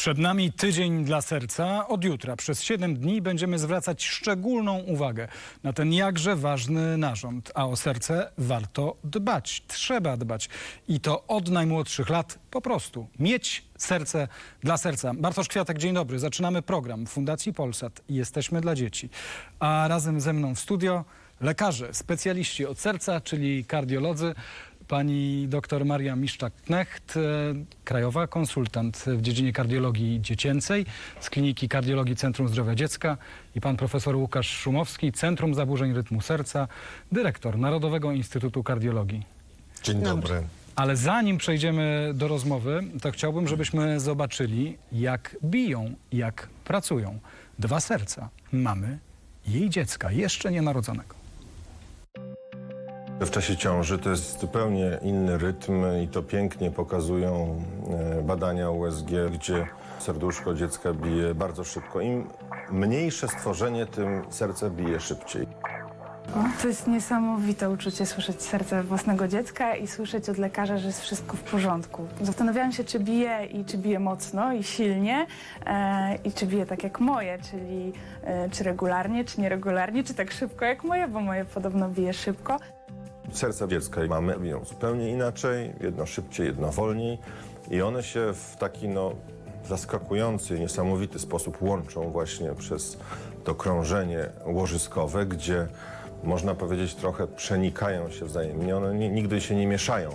Przed nami tydzień dla serca. Od jutra przez 7 dni będziemy zwracać szczególną uwagę na ten jakże ważny narząd. A o serce warto dbać, trzeba dbać. I to od najmłodszych lat po prostu. Mieć serce dla serca. Bartosz Kwiatek, dzień dobry. Zaczynamy program Fundacji Polsat. Jesteśmy dla dzieci. A razem ze mną w studio lekarze, specjaliści od serca, czyli kardiolodzy. Pani dr Maria Miszczak-Knecht, e, krajowa konsultant w dziedzinie kardiologii dziecięcej z Kliniki Kardiologii Centrum Zdrowia Dziecka i pan profesor Łukasz Szumowski, Centrum Zaburzeń Rytmu Serca, dyrektor Narodowego Instytutu Kardiologii. Dzień Dobry. Ale zanim przejdziemy do rozmowy, to chciałbym, żebyśmy zobaczyli, jak biją, jak pracują dwa serca mamy i jej dziecka, jeszcze nienarodzonego. W czasie ciąży to jest zupełnie inny rytm i to pięknie pokazują e, badania USG, gdzie serduszko dziecka bije bardzo szybko. Im mniejsze stworzenie, tym serce bije szybciej. To jest niesamowite uczucie słyszeć serce własnego dziecka i słyszeć od lekarza, że jest wszystko w porządku. Zastanawiałam się, czy bije i czy bije mocno i silnie e, i czy bije tak jak moje, czyli e, czy regularnie, czy nieregularnie, czy tak szybko jak moje, bo moje podobno bije szybko. Serca dziecka i mamy biją zupełnie inaczej, jedno szybciej, jedno wolniej i one się w taki no, zaskakujący, niesamowity sposób łączą właśnie przez to krążenie łożyskowe, gdzie można powiedzieć trochę przenikają się wzajemnie. One nigdy się nie mieszają,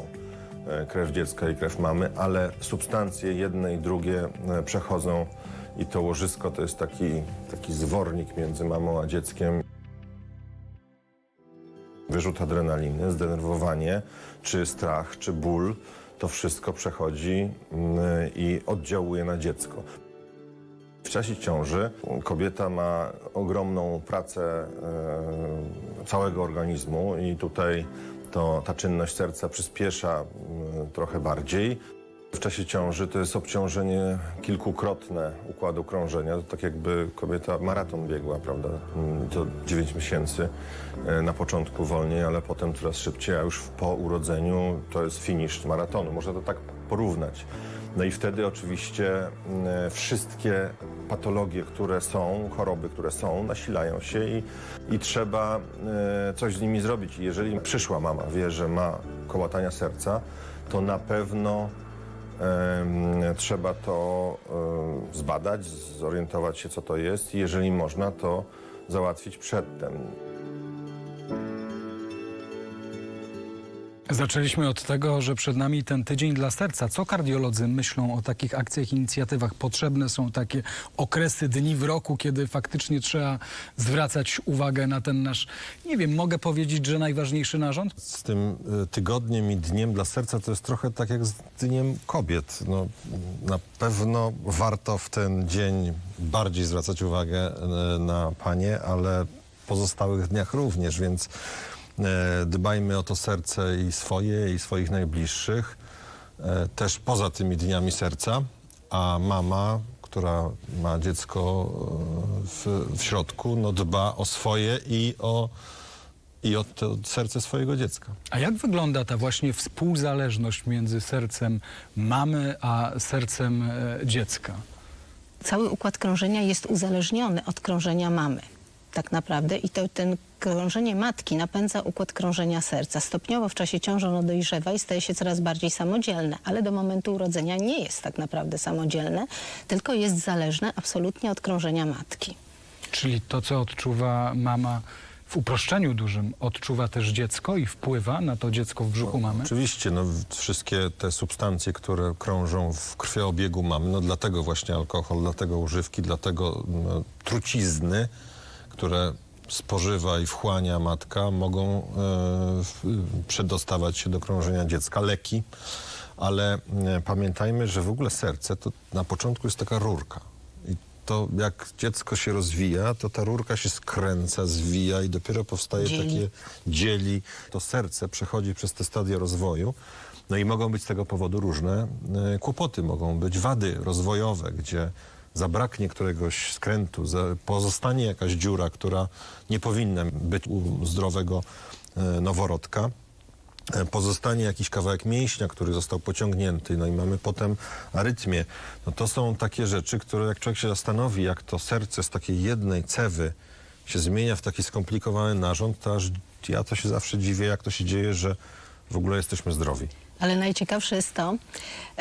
e, krew dziecka i krew mamy, ale substancje jedne i drugie e, przechodzą i to łożysko to jest taki, taki zwornik między mamą a dzieckiem. Wyrzut adrenaliny, zdenerwowanie, czy strach, czy ból, to wszystko przechodzi mm, i oddziałuje na dziecko. W czasie ciąży kobieta ma ogromną pracę e, całego organizmu i tutaj to, ta czynność serca przyspiesza mm, trochę bardziej. W czasie ciąży to jest obciążenie kilkukrotne układu krążenia. To tak jakby kobieta maraton biegła, prawda? Mm, To 9 miesięcy. E, Na początku wolniej, ale potem coraz szybciej, a już po urodzeniu to jest finisz maratonu. Można to tak porównać. No i wtedy oczywiście mm, wszystkie patologie, które są, choroby, które są, nasilają się i, i trzeba e, coś z nimi zrobić. Jeżeli przyszła mama wie, że ma kołatania serca, to na pewno Trzeba to zbadać, zorientować się, co to jest i jeżeli można, to załatwić przedtem. Zaczęliśmy od tego, że przed nami ten tydzień dla serca. Co kardiolodzy myślą o takich akcjach, inicjatywach? Potrzebne są takie okresy, dni w roku, kiedy faktycznie trzeba zwracać uwagę na ten nasz, nie wiem, mogę powiedzieć, że najważniejszy narząd? z tym y, tygodniem i dniem dla serca to jest trochę tak jak z dniem kobiet. No, na pewno warto w ten dzień bardziej zwracać uwagę y, na panie, ale pozostałych dniach również, więc dbajmy o to serce i swoje, i swoich najbliższych, y, też poza tymi dniami serca, a mama, która ma dziecko y, w, w środku, no dba o swoje i o i o to serce swojego dziecka. A jak wygląda ta właśnie współzależność między sercem mamy a sercem e, dziecka? cały układ krążenia jest uzależniony od krążenia mamy. Tak naprawdę i to ten krążenie matki napędza układ krążenia serca. Stopniowo w czasie ciąży ono dojrzewa i staje się coraz bardziej samodzielne, ale do momentu urodzenia nie jest tak naprawdę samodzielne, tylko jest zależne absolutnie od krążenia matki. Czyli to, co odczuwa mama w uproszczeniu dużym, odczuwa też dziecko i wpływa na to dziecko w brzuchu mamy? Oczywiście, no, wszystkie te substancje, które krążą w krwiobiegu mamy, no dlatego właśnie alkohol, dlatego używki, dlatego no, trucizny, które spożywa i wchłania matka, mogą e, przedostawać się do krążenia dziecka. Leki, ale e, pamiętajmy, że w ogóle serce to na początku jest taka rurka. I to jak dziecko się rozwija, to ta rurka się skręca, zwija i dopiero powstaje Dzieli. takie dzieli. To serce przechodzi przez te stadia rozwoju. No i mogą być z tego powodu różne e, kłopoty, mogą być wady rozwojowe, gdzie zabraknie któregoś skrętu, pozostanie jakaś dziura, która nie powinna być u zdrowego e, noworodka. e, pozostanie jakiś kawałek mięśnia, który został pociągnięty, no i mamy potem arytmię. No to są takie rzeczy, które jak człowiek się zastanowi, jak to serce z takiej jednej cewy się zmienia w taki skomplikowany narząd, to aż ja to się zawsze dziwię, jak to się dzieje, że w ogóle jesteśmy zdrowi. Ale najciekawsze jest to,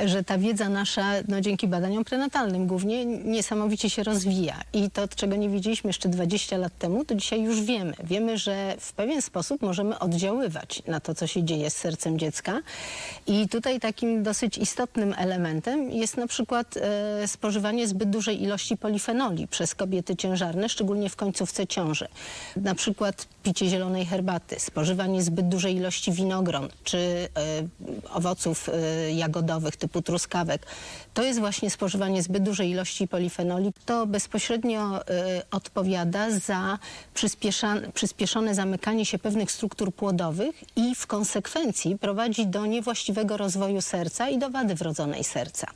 że ta wiedza nasza, no dzięki badaniom prenatalnym głównie, niesamowicie się rozwija. I to, czego nie wiedzieliśmy jeszcze 20 lat temu, to dzisiaj już wiemy. Wiemy, że w pewien sposób możemy oddziaływać na to, co się dzieje z sercem dziecka. I tutaj takim dosyć istotnym elementem jest na przykład e, spożywanie zbyt dużej ilości polifenoli przez kobiety ciężarne, szczególnie w końcówce ciąży. Na przykład picie zielonej herbaty, spożywanie zbyt dużej ilości winogron czy e, owoców e, jagodowych typu truskawek. To jest właśnie spożywanie zbyt dużej ilości polifenoli. To bezpośrednio e, odpowiada za przyspieszone zamykanie się pewnych struktur płodowych i w konsekwencji prowadzi do niewłaściwego rozwoju serca i do wady wrodzonej serca.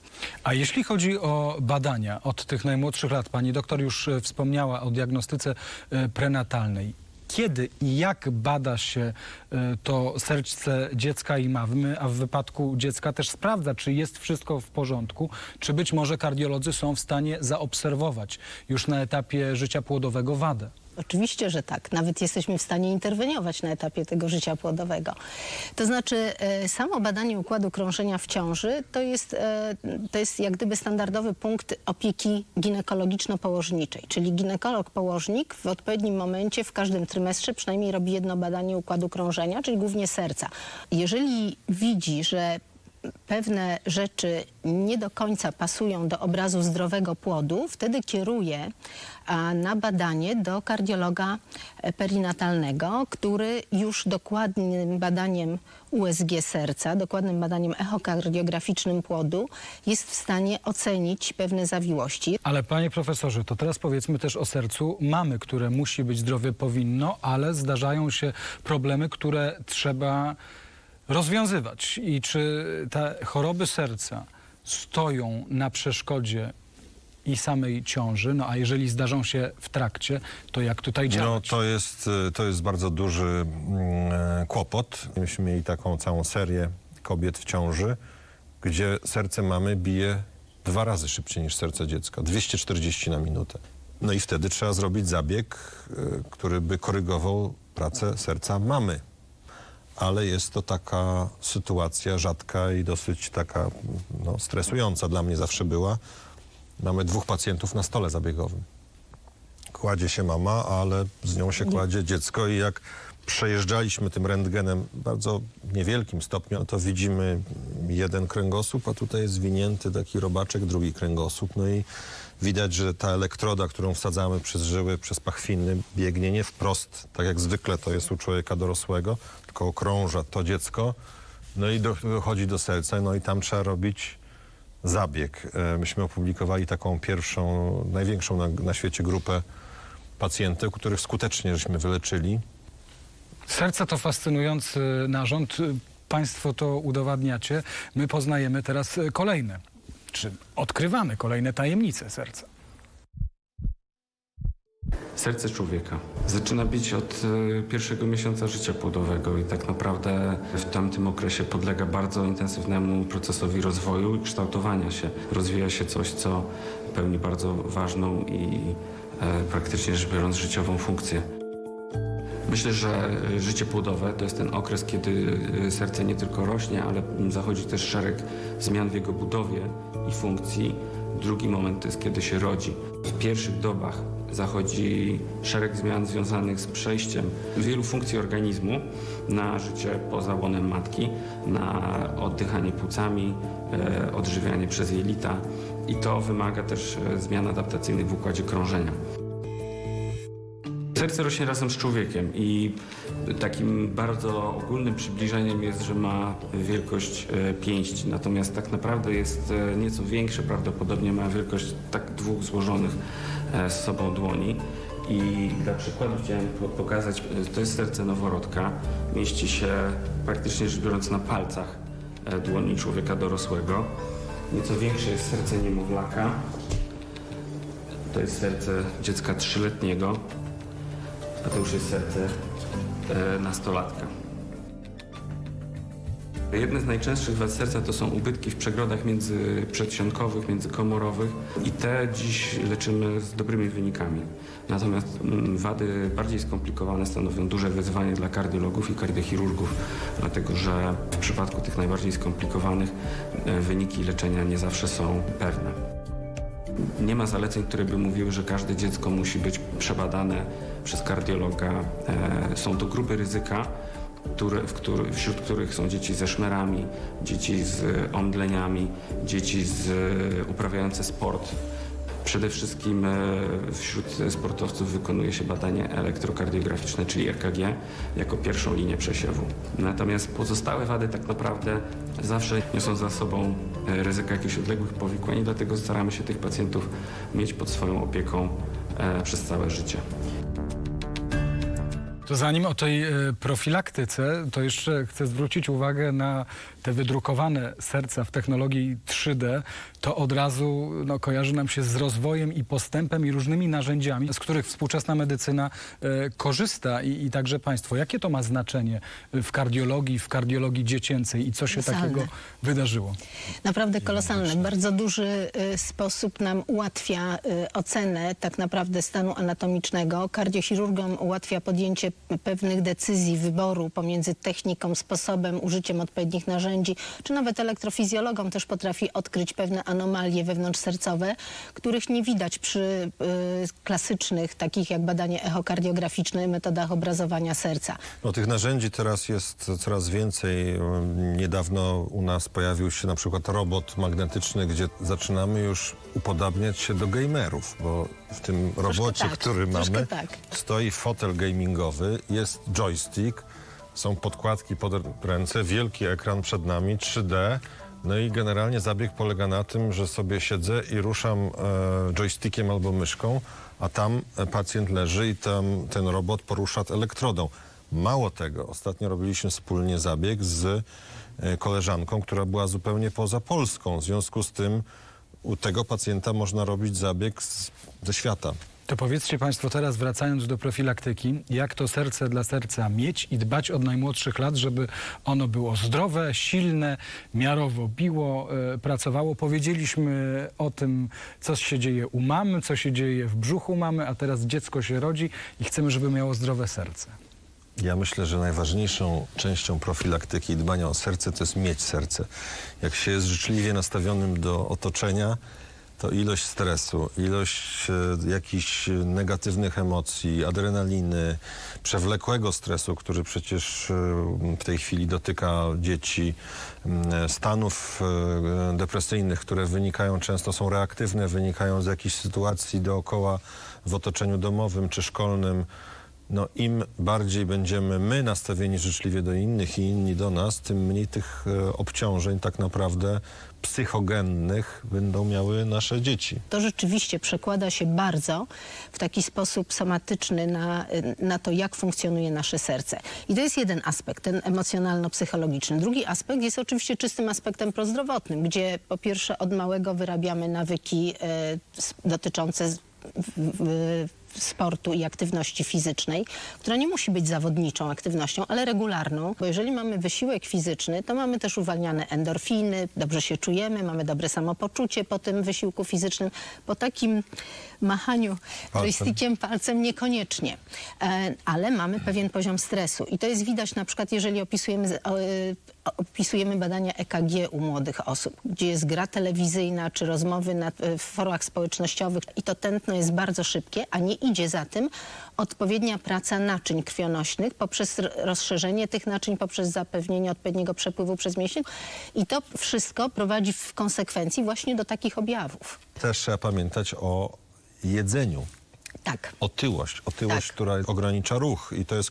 A jeśli chodzi o badania od tych najmłodszych lat, pani doktor już e, wspomniała o diagnostyce e, prenatalnej. Kiedy i jak bada się e, to serce dziecka i mamy, a w wypadku dziecka też sprawdza, czy jest wszystko w porządku, czy być może kardiolodzy są w stanie zaobserwować już na etapie życia płodowego wadę? Oczywiście, że tak. Nawet jesteśmy w stanie interweniować na etapie tego życia płodowego. To znaczy, e, samo badanie układu krążenia w ciąży to jest, e, to jest jak gdyby standardowy punkt opieki ginekologiczno-położniczej. Czyli ginekolog-położnik w odpowiednim momencie w każdym trymestrze przynajmniej robi jedno badanie układu krążenia, czyli głównie serca. Jeżeli widzi, że pewne rzeczy nie do końca pasują do obrazu zdrowego płodu, wtedy kieruje na badanie do kardiologa perinatalnego, który już dokładnym badaniem USG serca, dokładnym badaniem echokardiograficznym płodu jest w stanie ocenić pewne zawiłości. Ale panie profesorze, to teraz powiedzmy też o sercu mamy, które musi być zdrowie powinno, ale zdarzają się problemy, które trzeba rozwiązywać. I czy te choroby serca stoją na przeszkodzie i samej ciąży, no a jeżeli zdarzą się w trakcie, to jak tutaj No działać? to jest, to jest bardzo duży mm, e, kłopot. Myśmy mieli taką całą serię kobiet w ciąży, gdzie serce mamy bije dwa razy szybciej niż serce dziecka, 240 na minutę. No i wtedy trzeba zrobić zabieg, y, który by korygował pracę serca mamy. Ale jest to taka sytuacja rzadka i dosyć taka no, stresująca dla mnie zawsze była. Mamy dwóch pacjentów na stole zabiegowym kładzie się mama, ale z nią się kładzie dziecko i jak przejeżdżaliśmy tym rentgenem w bardzo niewielkim stopniu, to widzimy jeden kręgosłup, a tutaj jest zwinięty taki robaczek, drugi kręgosłup. No i widać, że ta elektroda, którą wsadzamy przez żyły, przez pachwiny, biegnie nie wprost, tak jak zwykle to jest u człowieka dorosłego, tylko okrąża to dziecko, no i do- dochodzi do serca, no i tam trzeba robić zabieg. E, Myśmy opublikowali taką pierwszą, największą na, na świecie grupę pacjentów, których skutecznie żeśmy wyleczyli. Serce to fascynujący narząd. Państwo to udowadniacie. My poznajemy teraz kolejne, czy odkrywamy kolejne tajemnice serca. Serce człowieka zaczyna bić od e, pierwszego miesiąca życia płodowego i tak naprawdę w tamtym okresie podlega bardzo intensywnemu procesowi rozwoju i kształtowania się. Rozwija się coś, co pełni bardzo ważną i e, praktycznie rzecz biorąc życiową funkcję. Myślę, że e, życie płodowe to jest ten okres, kiedy e, serce nie tylko rośnie, ale zachodzi też szereg zmian w jego budowie i funkcji. Drugi moment to jest, kiedy się rodzi. W pierwszych dobach zachodzi szereg zmian związanych z przejściem wielu funkcji organizmu na życie poza łonem matki, na oddychanie płucami, e, odżywianie przez jelita i to wymaga też zmian adaptacyjnych w układzie krążenia. Serce rośnie razem z człowiekiem i takim bardzo ogólnym przybliżeniem jest, że ma wielkość e, pięści, natomiast tak naprawdę jest e, nieco większe, prawdopodobnie ma wielkość tak dwóch złożonych e, z sobą dłoni. I dla przykładu chciałem po- pokazać, to jest serce noworodka, mieści się praktycznie rzecz biorąc na palcach dłoni człowieka dorosłego. Nieco większe jest serce niemowlaka, to jest serce dziecka trzyletniego, a to już jest serce e, nastolatka. Jedne z najczęstszych wad serca to są ubytki w przegrodach międzyprzedsionkowych, międzykomorowych i te dziś leczymy z dobrymi wynikami. Natomiast mm, wady bardziej skomplikowane stanowią duże wyzwanie dla kardiologów i kardiochirurgów, dlatego że w przypadku tych najbardziej skomplikowanych e, wyniki leczenia nie zawsze są pewne. Nie ma zaleceń, które by mówiły, że każde dziecko musi być przebadane przez kardiologa. E, Są to grupy ryzyka, które, który, wśród których są dzieci ze szmerami, dzieci z omdleniami, dzieci z, uprawiające sport. Przede wszystkim e, wśród sportowców wykonuje się badanie elektrokardiograficzne, czyli EKG, jako pierwszą linię przesiewu. Natomiast pozostałe wady tak naprawdę zawsze niosą za sobą e, ryzyko jakichś odległych powikłań i dlatego staramy się tych pacjentów mieć pod swoją opieką e, przez całe życie. To zanim o tej e, profilaktyce, to jeszcze chcę zwrócić uwagę na te wydrukowane serca w technologii 3D. To od razu no, kojarzy nam się z rozwojem i postępem i różnymi narzędziami, z których współczesna medycyna e, korzysta i, i także państwo. Jakie to ma znaczenie w kardiologii, w kardiologii dziecięcej i co się Kolosalne. takiego wydarzyło? Naprawdę kolosalne. Bardzo duży y, sposób nam ułatwia y, ocenę tak naprawdę stanu anatomicznego. Kardiochirurgom ułatwia podjęcie pewnych decyzji, wyboru pomiędzy techniką, sposobem, użyciem odpowiednich narzędzi, czy nawet elektrofizjologom też potrafi odkryć pewne anomalie wewnątrzsercowe, których nie widać przy y, klasycznych, takich jak badanie echokardiograficzne, metodach obrazowania serca. No, tych narzędzi teraz jest coraz więcej. Niedawno u nas pojawił się na przykład robot magnetyczny, gdzie zaczynamy już upodabniać się do gamerów, bo w tym robocie, tak, który mamy, tak. stoi fotel gamingowy, jest joystick, są podkładki pod ręce, wielki ekran przed nami, 3D. No i generalnie zabieg polega na tym, że sobie siedzę i ruszam e, joystickiem albo myszką, a tam e, pacjent leży i tam ten robot porusza elektrodą. Mało tego, ostatnio robiliśmy wspólnie zabieg z e, koleżanką, która była zupełnie poza Polską. W związku z tym u tego pacjenta można robić zabieg z, ze świata. To powiedzcie Państwo teraz, wracając do profilaktyki, jak to serce dla serca mieć i dbać od najmłodszych lat, żeby ono było zdrowe, silne, miarowo biło, e, pracowało. Powiedzieliśmy o tym, co się dzieje u mamy, co się dzieje w brzuchu mamy, a teraz dziecko się rodzi i chcemy, żeby miało zdrowe serce. Ja myślę, że najważniejszą częścią profilaktyki i dbania o serce to jest mieć serce. Jak się jest życzliwie nastawionym do otoczenia, to ilość stresu, ilość e, jakichś negatywnych emocji, adrenaliny, przewlekłego stresu, który przecież e, w tej chwili dotyka dzieci, m, stanów e, depresyjnych, które wynikają często, są reaktywne, wynikają z jakichś sytuacji dookoła w otoczeniu domowym czy szkolnym. No im bardziej będziemy my nastawieni życzliwie do innych i inni do nas, tym mniej tych e, obciążeń tak naprawdę psychogennych będą miały nasze dzieci. To rzeczywiście przekłada się bardzo w taki sposób somatyczny na, na to, jak funkcjonuje nasze serce. I to jest jeden aspekt, ten emocjonalno-psychologiczny. Drugi aspekt jest oczywiście czystym aspektem prozdrowotnym, gdzie po pierwsze od małego wyrabiamy nawyki s- dotyczące w, w, sportu i aktywności fizycznej, która nie musi być zawodniczą aktywnością, ale regularną, bo jeżeli mamy wysiłek fizyczny, to mamy też uwalniane endorfiny, dobrze się czujemy, mamy dobre samopoczucie po tym wysiłku fizycznym. Po takim machaniu joystickiem, palcem niekoniecznie, e, ale mamy pewien poziom stresu i to jest widać na przykład, jeżeli opisujemy, opisujemy badania EKG u młodych osób, gdzie jest gra telewizyjna czy rozmowy na, w forach społecznościowych i to tętno jest bardzo szybkie, a nie idzie za tym odpowiednia praca naczyń krwionośnych poprzez rozszerzenie tych naczyń, poprzez zapewnienie odpowiedniego przepływu przez mięśnie i to wszystko prowadzi w konsekwencji właśnie do takich objawów. Też trzeba pamiętać o jedzeniu. Tak. Otyłość, otyłość, Tak. która ogranicza ruch i to jest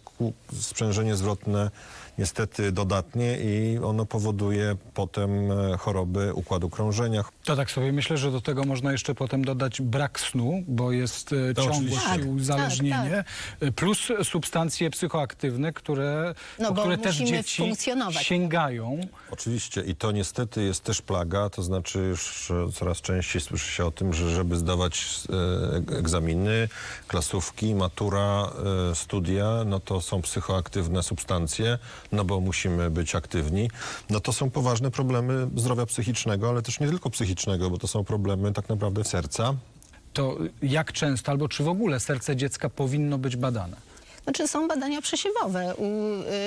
sprzężenie zwrotne niestety dodatnie i ono powoduje potem e, choroby układu krążenia. To tak sobie myślę, że do tego można jeszcze potem dodać brak snu, bo jest To ciągłość Tak, uzależnienie, e, plus substancje psychoaktywne, które, No po bo które też dzieci funkcjonować. sięgają. Oczywiście i to niestety jest też plaga, to znaczy już e, coraz częściej słyszy się o tym, że żeby zdawać egzaminy, klasówki, matura, studia, no to są psychoaktywne substancje, no bo musimy być aktywni. No to są poważne problemy zdrowia psychicznego, ale też nie tylko psychicznego, bo to są problemy tak naprawdę serca. To jak często albo czy w ogóle serce dziecka powinno być badane? Znaczy są badania przesiewowe u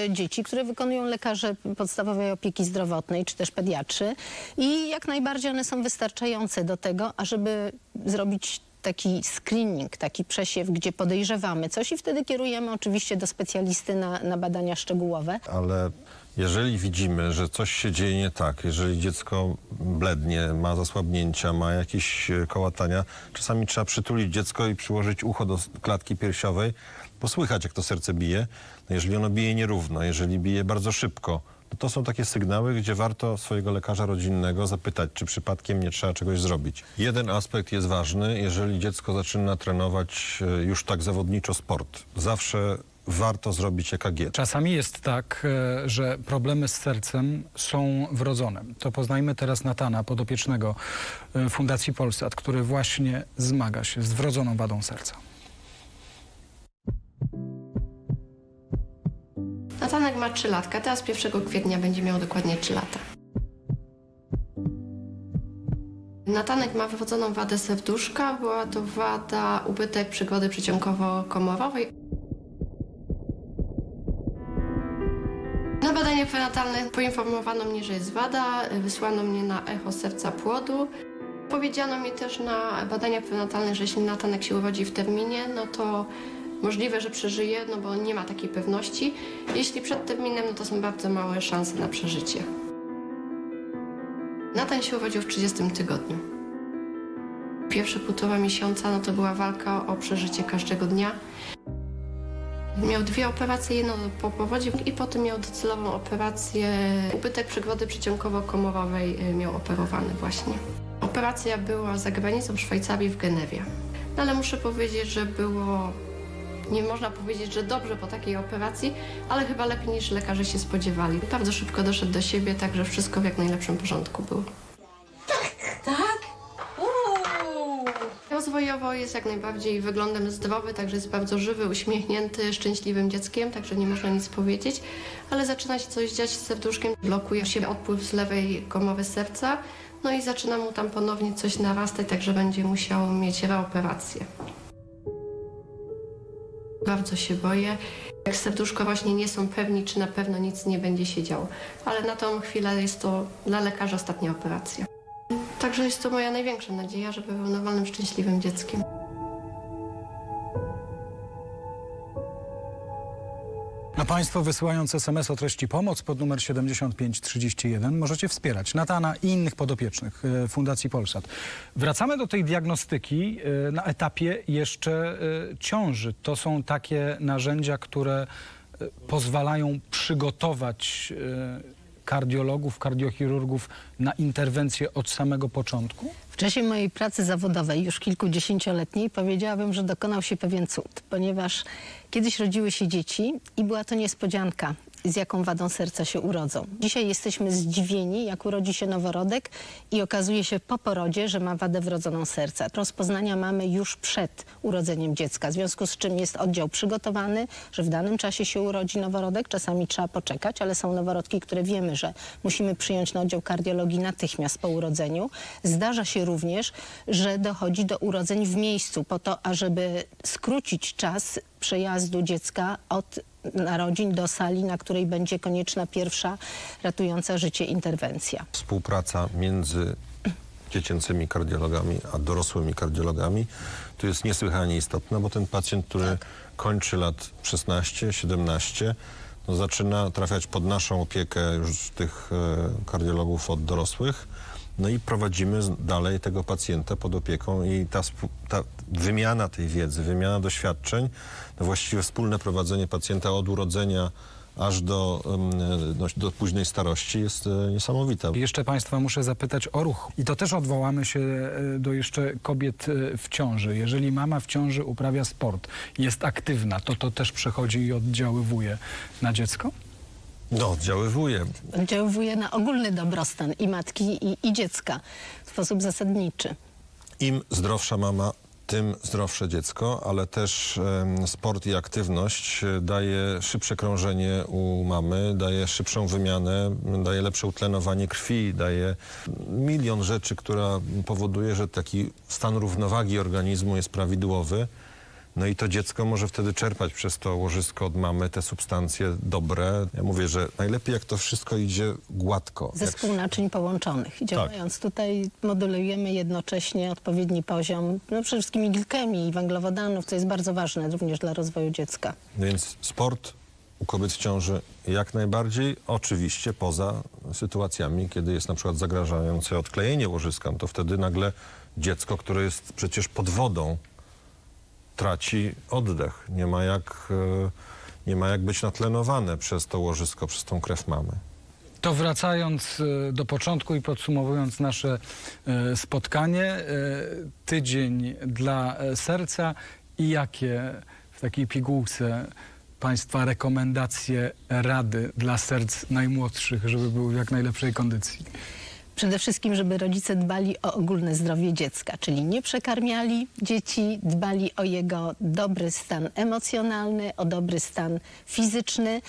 y, dzieci, które wykonują lekarze podstawowej opieki zdrowotnej czy też pediatrzy i jak najbardziej one są wystarczające do tego, ażeby zrobić taki screening, taki przesiew, gdzie podejrzewamy coś i wtedy kierujemy oczywiście do specjalisty na, na badania szczegółowe. ale jeżeli widzimy, że coś się dzieje nie tak, jeżeli dziecko blednie, ma zasłabnięcia, ma jakieś e, kołatania, czasami trzeba przytulić dziecko i przyłożyć ucho do klatki piersiowej, posłychać jak to serce bije. No jeżeli ono bije nierówno, jeżeli bije bardzo szybko, no to są takie sygnały, gdzie warto swojego lekarza rodzinnego zapytać, czy przypadkiem nie trzeba czegoś zrobić. Jeden aspekt jest ważny, jeżeli dziecko zaczyna trenować e, już tak zawodniczo sport. Zawsze warto zrobić EKG. Czasami jest tak, e, że problemy z sercem są wrodzone. To poznajmy teraz Natana, podopiecznego e, Fundacji Polsat, który właśnie zmaga się z wrodzoną wadą serca. Natanek ma 3 latka, teraz 1 kwietnia będzie miał dokładnie 3 lata. Natanek ma wywodzoną wadę serduszka, była to wada ubytek przygody przyciągowo-komorowej. Na badanie prenatalne poinformowano mnie, że jest wada, wysłano mnie na echo serca płodu. Powiedziano mi też na badania prenatalne, że jeśli Natanek się urodzi w terminie, no to możliwe, że przeżyje, no bo nie ma takiej pewności. Jeśli przed terminem, no to są bardzo małe szanse na przeżycie. Natan się urodził w 30 tygodniu. Pierwsze półtora miesiąca, no to była walka o przeżycie każdego dnia. Miał dwie operacje, jedną po powodzie i potem miał docelową operację. Ubytek przygody przyciągowo-komorowej y, miał operowany właśnie. Operacja była za granicą w Szwajcarii w Genewie. No ale muszę powiedzieć, że było nie można powiedzieć, że dobrze po takiej operacji, ale chyba lepiej niż lekarze się spodziewali. Bardzo szybko doszedł do siebie, także wszystko w jak najlepszym porządku było. Rozwojowo jest jak najbardziej wyglądem zdrowy, także jest bardzo żywy, uśmiechnięty, szczęśliwym dzieckiem, także nie można nic powiedzieć, ale zaczyna się coś dziać z serduszkiem, blokuje się odpływ z lewej komory serca, no i zaczyna mu tam ponownie coś narastać, także będzie musiał mieć reoperację. Bardzo się boję. Jak serduszko właśnie nie są pewni, czy na pewno nic nie będzie się działo. Ale na tą chwilę jest to dla lekarza ostatnia operacja. Także jest to moja największa nadzieja, żeby był normalnym, szczęśliwym dzieckiem. Państwo wysyłając SMS o treści pomoc pod numer 7531 możecie wspierać Natana i innych podopiecznych e, Fundacji Polsat. Wracamy do tej diagnostyki e, na etapie jeszcze e, ciąży. To są takie narzędzia, które pozwalają przygotować kardiologów, kardiochirurgów na interwencję od samego początku? Czasie mojej pracy zawodowej, już kilkudziesięcioletniej, powiedziałabym, że dokonał się pewien cud, ponieważ kiedyś rodziły się dzieci i była to niespodzianka, z jaką wadą serca się urodzą. Dzisiaj jesteśmy zdziwieni, jak urodzi się noworodek i okazuje się po porodzie, że ma wadę wrodzoną serca. Rozpoznania mamy już przed urodzeniem dziecka, w związku z czym jest oddział przygotowany, że w danym czasie się urodzi noworodek. Czasami trzeba poczekać, ale są noworodki, które wiemy, że musimy przyjąć na oddział kardiologii natychmiast po urodzeniu. Zdarza się również, że dochodzi do urodzeń w miejscu po to, ażeby skrócić czas przejazdu dziecka od narodzin do sali, na której będzie konieczna pierwsza ratująca życie interwencja. Współpraca między dziecięcymi kardiologami a dorosłymi kardiologami tu jest niesłychanie istotna, bo ten pacjent, który kończy lat 16-17, no zaczyna trafiać pod naszą opiekę już tych e, kardiologów od dorosłych. No i prowadzimy dalej tego pacjenta pod opieką i ta, ta wymiana tej wiedzy, wymiana doświadczeń, no właściwie wspólne prowadzenie pacjenta od urodzenia aż do, em, no, do późnej starości jest e, niesamowita. Jeszcze Państwa muszę zapytać o ruch. I to też odwołamy się e, do jeszcze kobiet e, w ciąży. Jeżeli mama w ciąży uprawia sport, jest aktywna, to to też przechodzi i oddziaływuje na dziecko? No, oddziaływuje. Oddziaływuje na ogólny dobrostan i matki, i, i dziecka w sposób zasadniczy. Im zdrowsza mama, tym zdrowsze dziecko, ale też sport i aktywność e, daje szybsze krążenie u mamy, daje szybszą wymianę, daje lepsze utlenowanie krwi, daje milion rzeczy, która powoduje, że taki stan równowagi organizmu jest prawidłowy. No i to dziecko może wtedy czerpać przez to łożysko od mamy te substancje dobre. Ja mówię, że najlepiej jak to wszystko idzie gładko. Jak Zespół naczyń połączonych. I Działając tutaj modulujemy jednocześnie odpowiedni poziom no przede wszystkim glikemii i węglowodanów, co jest bardzo ważne również dla rozwoju dziecka. Więc sport u kobiet w ciąży jak najbardziej, oczywiście poza sytuacjami, kiedy jest na przykład zagrażające odklejenie łożyska, no to wtedy nagle dziecko, które jest przecież pod wodą, traci oddech. Nie ma jak, e, nie ma jak być natlenowane przez to łożysko, przez tą krew mamy. To wracając e, do początku i podsumowując nasze e, spotkanie, tydzień dla serca i jakie w takiej pigułce Państwa rekomendacje, rady dla serc najmłodszych, żeby były w jak najlepszej kondycji? Przede wszystkim, żeby rodzice dbali o ogólne zdrowie dziecka, czyli nie przekarmiali dzieci, dbali o jego dobry stan emocjonalny, o dobry stan fizyczny.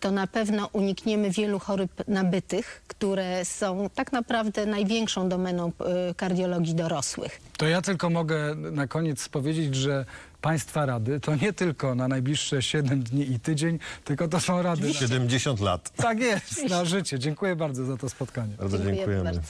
To na pewno unikniemy wielu chorób nabytych, które są tak naprawdę największą domeną y, kardiologii dorosłych. To ja tylko mogę na koniec powiedzieć, że Państwa rady to nie tylko na najbliższe 7 dni i tydzień, tylko to są rady. 70 lat. Tak jest, na życie. Dziękuję bardzo za to spotkanie. Bardzo Dziękujemy bardzo.